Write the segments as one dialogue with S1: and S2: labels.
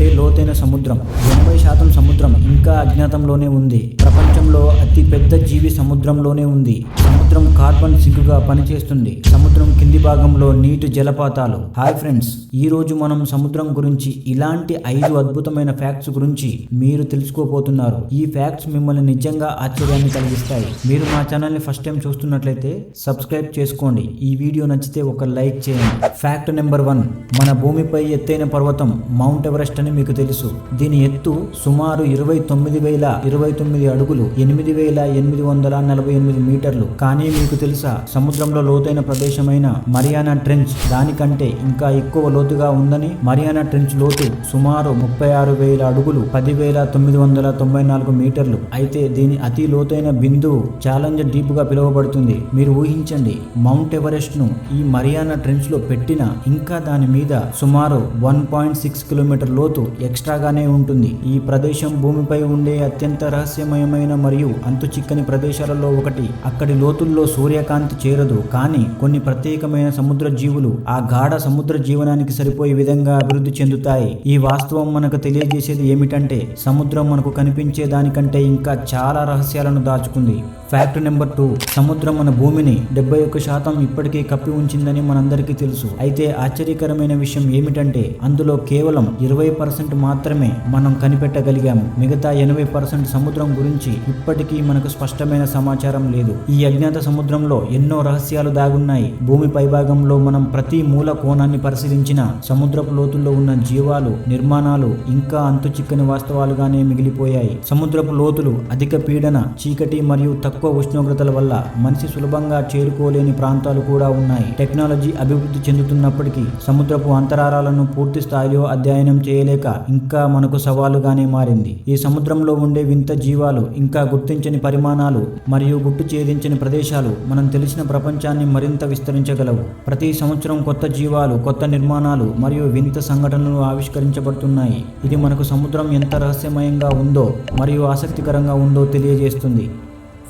S1: కంటే లోతైన సముద్రం. ఎనభై శాతం సముద్రం ఇంకా అజ్ఞాతంలోనే ఉంది. ప్రపంచంలో అతి పెద్ద జీవి సముద్రంలోనే ఉంది. సముద్రం కార్బన్ సింక్గా పనిచేస్తుంది. సముద్రం కింది భాగంలో నీటి జలపాతాలు. హాయ్ ఫ్రెండ్స్ ఈ రోజు మనం సముద్రం గురించి ఇలాంటి ఐదు అద్భుతమైన ఫ్యాక్ట్స్ గురించి మీరు తెలుసుకోబోతున్నారు. ఈ ఫ్యాక్ట్స్ మిమ్మల్ని నిజంగా ఆశ్చర్యాన్ని కలిగిస్తాయి. మీరు మా ఛానల్ని ఫస్ట్ టైం చూస్తున్నట్లయితే సబ్స్క్రైబ్ చేసుకోండి. ఈ వీడియో నచ్చితే ఒక లైక్ చేయండి. ఫ్యాక్ట్ నెంబర్ వన్ మన భూమిపై ఎత్తైన పర్వతం మౌంట్ ఎవరెస్ట్ అని మీకు తెలుసు. దీని ఎత్తు సుమారు ఇరవై తొమ్మిది వేల ఇరవై తొమ్మిది అడుగులు ఎనిమిది వేల ఎనిమిది వందల నలభై ఎనిమిది మీటర్లు. కానీ మీకు తెలుసా సముద్రంలో లోతైన ప్రదేశమైన మరియానా ట్రెంచ్ దానికంటే ఇంకా ఎక్కువ లోతుగా ఉందని? మరియానా ట్రెంచ్ లోతు సుమారు ముప్పై ఆరు వేల అడుగులు పది వేల తొమ్మిది వందల తొంభై నాలుగు మీటర్లు. అయితే దీని అతి లోతైన బిందువు ఛాలెంజ్ డీప్గా పిలువబడుతుంది. మీరు ఊహించండి మౌంట్ ఎవరెస్ట్ను ఈ మరియానా ట్రెంచ్లో పెట్టిన ఇంకా దాని మీద సుమారు వన్ పాయింట్ సిక్స్ కిలోమీటర్ లోతు ఎక్స్ట్రాగానే ఉంటుంది. ఈ ప్రదేశం భూమిపై ఉండే అత్యంత రహస్యమయమైన మరియు అంతు చిక్కని ప్రదేశాలలో ఒకటి. అక్కడి లోతుల్లో సూర్యకాంతి చేరదు. కానీ కొన్ని ప్రత్యేకమైన సముద్ర జీవులు ఆ గాఢ సముద్ర జీవనానికి సరిపోయే విధంగా అభివృద్ధి చెందుతాయి. ఈ వాస్తవం మనకు తెలియజేసేది ఏమిటంటే సముద్రం మనకు కనిపించే దానికంటే ఇంకా చాలా రహస్యాలను దాచుకుంది. ఫ్యాక్ట్ నెంబర్ టూ సముద్రం మన భూమిని డెబ్బై ఒక్క శాతం ఇప్పటికే కప్పి ఉంచిందని మనందరికీ తెలుసు. అయితే ఆశ్చర్యకరమైన విషయం ఏమిటంటే అందులో కేవలం ఇరవై పర్సెంట్ మాత్రమే మనం కనిపెట్టగలిగాము. మిగతా ఎనభై పర్సెంట్ సముద్రం గురించి ఇప్పటికీ మనకు స్పష్టమైన సమాచారం లేదు. ఈ అజ్ఞాత సముద్రంలో ఎన్నో రహస్యాలు దాగున్నాయి. భూమి పైభాగంలో మనం ప్రతి మూల కోణాన్ని పరిశీలించిన సముద్రపు లోతుల్లో ఉన్న జీవాలు నిర్మాణాలు ఇంకా అంతు చిక్కని వాస్తవాలుగానే మిగిలిపోయాయి. సముద్రపు లోతులు అధిక పీడన చీకటి మరియు తక్కువ ఉష్ణోగ్రతల వల్ల మనిషి సులభంగా చేరుకోలేని ప్రాంతాలు కూడా ఉన్నాయి. టెక్నాలజీ అభివృద్ధి చెందుతున్నప్పటికీ సముద్రపు అంతరాలను పూర్తి స్థాయిలో అధ్యయనం చేయలేక ఇంకా మనకు సవాలుగానే మారింది. ఈ సముద్రంలో ఉండే వింత జీవాలు ఇంకా గుర్తించని పరిమాణాలు మరియు గుట్టు ఛేదించని ప్రదేశాలు మనం తెలిసిన ప్రపంచాన్ని మరింత విస్తరించగలవు. ప్రతి సంవత్సరం కొత్త జీవాలు కొత్త నిర్మాణాలు మరియు వింత సంఘటనలు ఆవిష్కరించబడుతున్నాయి. ఇది మనకు సముద్రం ఎంత రహస్యమయంగా ఉందో మరియు ఆసక్తికరంగా ఉందో తెలియజేస్తుంది.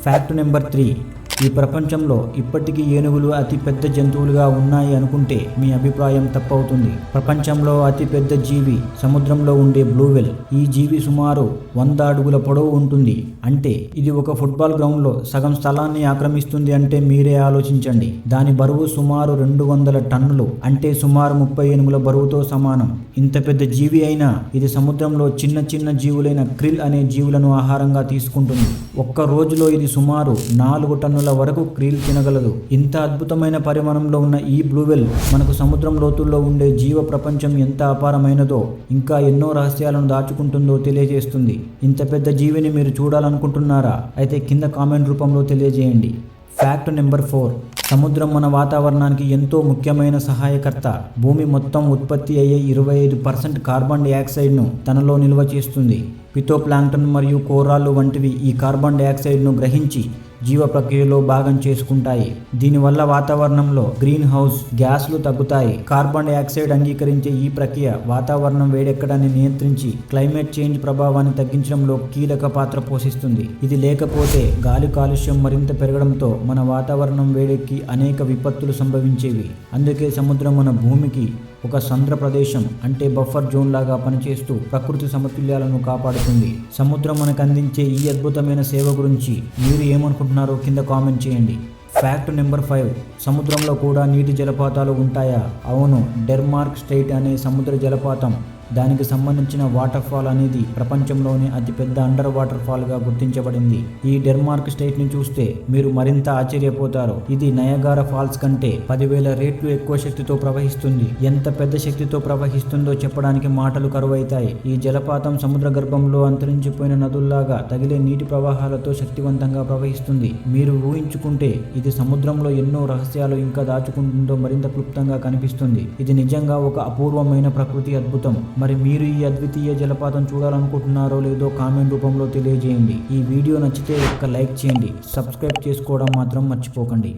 S1: Fact number three. ఈ ప్రపంచంలో ఇప్పటికీ ఏనుగులు అతి పెద్ద జంతువులుగా ఉన్నాయి అనుకుంటే మీ అభిప్రాయం తప్పవుతుంది. ప్రపంచంలో అతి పెద్ద జీవి సముద్రంలో ఉండే బ్లూవెల్. ఈ జీవి సుమారు వంద అడుగుల పొడవు ఉంటుంది. అంటే ఇది ఒక ఫుట్బాల్ గ్రౌండ్లో సగం స్థలాన్ని ఆక్రమిస్తుంది అంటే మీరే ఆలోచించండి. దాని బరువు సుమారు రెండు వందల టన్నులు అంటే సుమారు ముప్పై ఏనుగుల బరువుతో సమానం. ఇంత పెద్ద జీవి అయినా ఇది సముద్రంలో చిన్న చిన్న జీవులైన క్రిల్ అనే జీవులను ఆహారంగా తీసుకుంటుంది. ఒక్క రోజులో ఇది సుమారు నాలుగు టన్నుల వరకు క్రీల్ తినగలదు. ఇంత అద్భుతమైన పరిమాణంలో ఉన్న ఈ బ్లూవెల్ మనకు సముద్రం లోతుల్లో ఉండే జీవ ప్రపంచం ఎంత అపారమైనదో ఇంకా ఎన్నో రహస్యాలను దాచుకుంటుందో తెలియజేస్తుంది. ఇంత పెద్ద జీవిని మీరు చూడాలనుకుంటున్నారా? అయితే కింద కామెంట్ రూపంలో తెలియజేయండి. Fact number four. సముద్రం మన వాతావరణానికి ఎంతో ముఖ్యమైన సహాయకర్త. భూమి మొత్తం ఉత్పత్తి అయ్యే ఇరవై ఐదు పర్సెంట్ కార్బన్ డైఆక్సైడ్ను తనలో నిల్వ చేస్తుంది. పితోప్లాంక్టన్ మరియు కోరాళ్ళు వంటివి ఈ కార్బన్ డైఆక్సైడ్ను గ్రహించి జీవ ప్రక్రియలో భాగం చేసుకుంటాయి. దీనివల్ల వాతావరణంలో గ్రీన్ హౌస్ గ్యాస్లు తగ్గుతాయి. కార్బన్ డైఆక్సైడ్ అంగీకరించే ఈ ప్రక్రియ వాతావరణం వేడెక్కడాన్ని నియంత్రించి క్లైమేట్ చేంజ్ ప్రభావాన్ని తగ్గించడంలో కీలక పాత్ర పోషిస్తుంది. ఇది లేకపోతే గాలి కాలుష్యం మరింత పెరగడంతో మన వాతావరణం వేడెక్కి అనేక విపత్తులు సంభవించేవి. అందుకే సముద్రం మన భూమికి ఒక సంద్ర ప్రదేశం అంటే బఫర్ జోన్ లాగా పనిచేస్తూ ప్రకృతి సమతుల్యాలను కాపాడుతుంది. సముద్రం మనకు అందించే ఈ అద్భుతమైన సేవ గురించి మీరు ఏమనుకుంటున్నారో కింద కామెంట్ చేయండి. Fact number five. సముద్రంలో కూడా నీటి జలపాతాలు ఉంటాయా? అవును డెర్మార్క్ స్టేట్ అనే సముద్ర జలపాతం. దానికి సంబంధించిన వాటర్ ఫాల్ అనేది ప్రపంచంలోనే అతిపెద్ద అండర్ వాటర్ ఫాల్గా గుర్తించబడింది. ఈ డెన్మార్క్ స్టేట్ని చూస్తే మీరు మరింత ఆశ్చర్యపోతారు. ఇది నయగార ఫాల్స్ కంటే పదివేల రేట్లు ఎక్కువ శక్తితో ప్రవహిస్తుంది. ఎంత పెద్ద శక్తితో ప్రవహిస్తుందో చెప్పడానికి మాటలు కరువైతాయి. ఈ జలపాతం సముద్ర గర్భంలో అంతరించిపోయిన నదుల్లాగా తగిలే నీటి ప్రవాహాలతో శక్తివంతంగా ప్రవహిస్తుంది. మీరు ఊహించుకుంటే ఇది సముద్రంలో ఎన్నో రహస్యాలు ఇంకా దాచుకుంటుందో మరింత క్లుప్తంగా కనిపిస్తుంది. ఇది నిజంగా ఒక అపూర్వమైన ప్రకృతి అద్భుతం. మరి మీరు ఈ అద్వితీయ జలపాతం చూడాలనుకుంటున్నారో లేదో కామెంట్ రూపంలో తెలియజేయండి. ఈ వీడియో నచ్చితే ఒక్క లైక్ చేయండి. సబ్స్క్రైబ్ చేసుకోవడం మాత్రం మర్చిపోకండి.